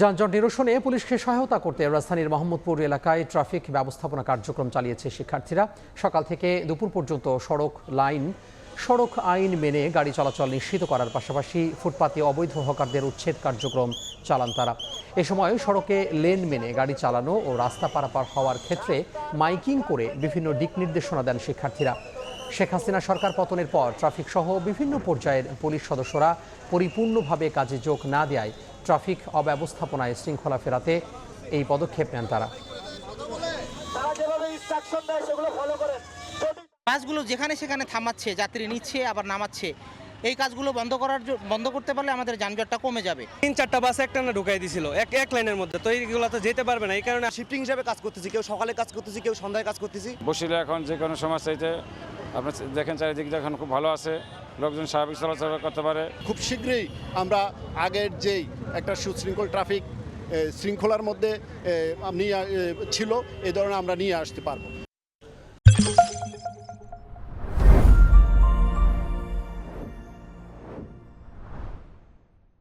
যানজট নিরসনে পুলিশকে সহায়তা করতে রাজধানীর মোহাম্মদপুর এলাকায় ট্রাফিক ব্যবস্থাপনা কার্যক্রম চালিয়েছে শিক্ষার্থীরা। সকাল থেকে দুপুর পর্যন্ত সড়ক লাইন, সড়ক আইন মেনে গাড়ি চলাচল নিশ্চিত করার পাশাপাশি ফুটপাতে অবৈধ হকারদের উচ্ছেদ কার্যক্রম চালান তারা। এ সময় সড়কে লেন মেনে গাড়ি চালানো ও রাস্তা পারাপার হওয়ার ক্ষেত্রে মাইকিং করে বিভিন্ন দিক নির্দেশনা দেন শিক্ষার্থীরা। শেখ হাসিনা সরকার পতনের পর ট্রাফিক সহ বিভিন্ন পর্যায়ের পুলিশ সদস্যরা পরিপূর্ণভাবে কাজে যোগ না দেয় ট্রাফিক অব্যবস্থাপনায় শৃঙ্খলা ফেরাতে এই পদক্ষেপ নেন তারা। বাসগুলো যেখানে সেখানে থামাচ্ছে, যাত্রী নিচ্ছে, আবার নামাচ্ছে। এই কাজগুলো বন্ধ করার বন্ধ করতে পারলে আমাদের যানজটটা কমে যাবে। তিন চারটা বাস একটা না ঢুকাই দিছিল। এক এক লাইনের মধ্যে। তো এইগুলো তো যেতে পারবে না। এই কারণে শিফটিং হিসাবে কাজ করতেছি। কেউ সকালে কাজ করতেছি কেউ সন্ধ্যায় কাজ করতেছি। বসিলে এখন যে কোনো সমস্যাতে আপনার দেখেন চারিদিক এখন খুব ভালো আছে। লোকজন স্বাভাবিক চলাচল করতে পারে। খুব শীঘ্রই আমরা আগের যেই একটা সুশৃঙ্খল ট্রাফিক শৃঙ্খলার মধ্যে নিয়ে ছিল এই ধরনের আমরা নিয়ে আসতে পারব।